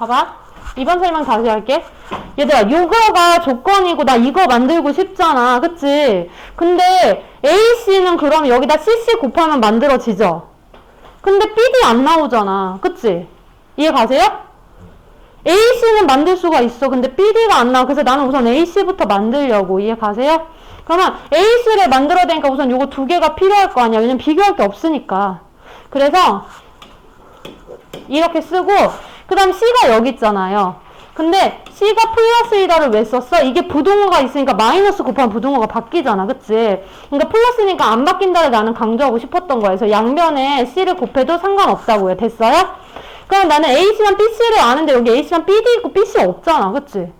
봐봐. 이번 설명 다시 할게. 얘들아, 이거가 조건이고 나 이거 만들고 싶잖아. 그치? 근데 AC는 그럼 여기다 CC 곱하면 만들어지죠? 근데 BD 안 나오잖아. 그치? 이해 가세요? AC는 만들 수가 있어. 근데 BD가 안 나와. 그래서 나는 우선 AC부터 만들려고. 이해 가세요? 그러면 AC를 만들어야 되니까 우선 요거 두 개가 필요할 거 아니야. 왜냐면 비교할 게 없으니까. 그래서 이렇게 쓰고 그 다음 C가 여기 있잖아요. 근데 C가 플러스 이다를 왜 썼어? 이게 부동어가 있으니까 마이너스 곱하면 부동어가 바뀌잖아. 그치? 그러니까 플러스니까 안 바뀐다를 나는 강조하고 싶었던 거예요. 그래서 양면에 C를 곱해도 상관없다고요. 됐어요? 그럼 나는 AC랑 BC를 아는데 여기 AC랑 BD 있고 BC 없잖아. 그치?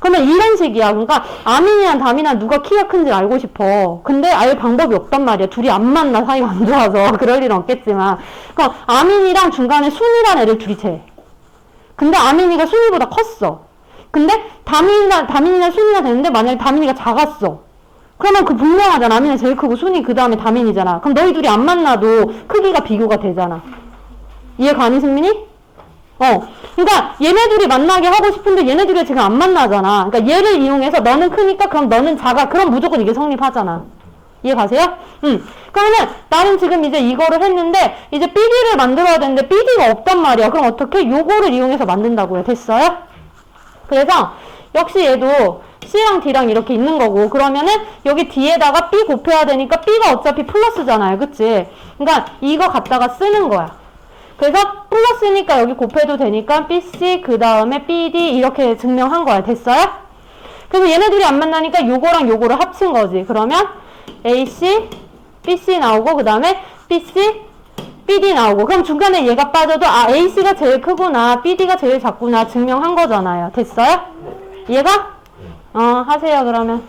그러면 이런 식이야. 그러니까 아민이랑 담이랑 누가 키가 큰지 알고 싶어. 근데 알 방법이 없단 말이야. 둘이 안 만나 사이가 안 좋아서 그럴 일은 없겠지만. 그러니까 아민이랑 중간에 순이란 애를 둘이 재. 근데 아민이가 순이보다 컸어. 근데 다민이나 다민이나 순이나 되는데 만약에 다민이가 작았어. 그러면 그 분명하잖아. 아민이 제일 크고 순이 그 다음에 다민이잖아. 그럼 너희 둘이 안 만나도 크기가 비교가 되잖아. 이해 가니 승민이? 어. 그러니까 얘네들이 만나게 하고 싶은데 얘네들이 지금 안 만나잖아. 그러니까 얘를 이용해서 너는 크니까 그럼 너는 작아. 그럼 무조건 이게 성립하잖아. 이해 가세요? 응. 그러면 나는 지금 이제 이거를 했는데 이제 BD를 만들어야 되는데 BD가 없단 말이야. 그럼 어떻게? 요거를 이용해서 만든다고요. 됐어요? 그래서 역시 얘도 C랑 D랑 이렇게 있는 거고 그러면은 여기 D에다가 B 곱해야 되니까 B가 어차피 플러스잖아요. 그치? 그러니까 이거 갖다가 쓰는 거야. 그래서 플러스니까 여기 곱해도 되니까 BC 그 다음에 BD 이렇게 증명한 거야. 됐어요? 그래서 얘네들이 안 만나니까 요거랑 요거를 합친 거지. 그러면 AC, BC 나오고 그 다음에 BC, BD 나오고 그럼 중간에 얘가 빠져도 아 AC가 제일 크구나 BD가 제일 작구나 증명한 거잖아요. 됐어요? 얘가? 어 하세요 그러면.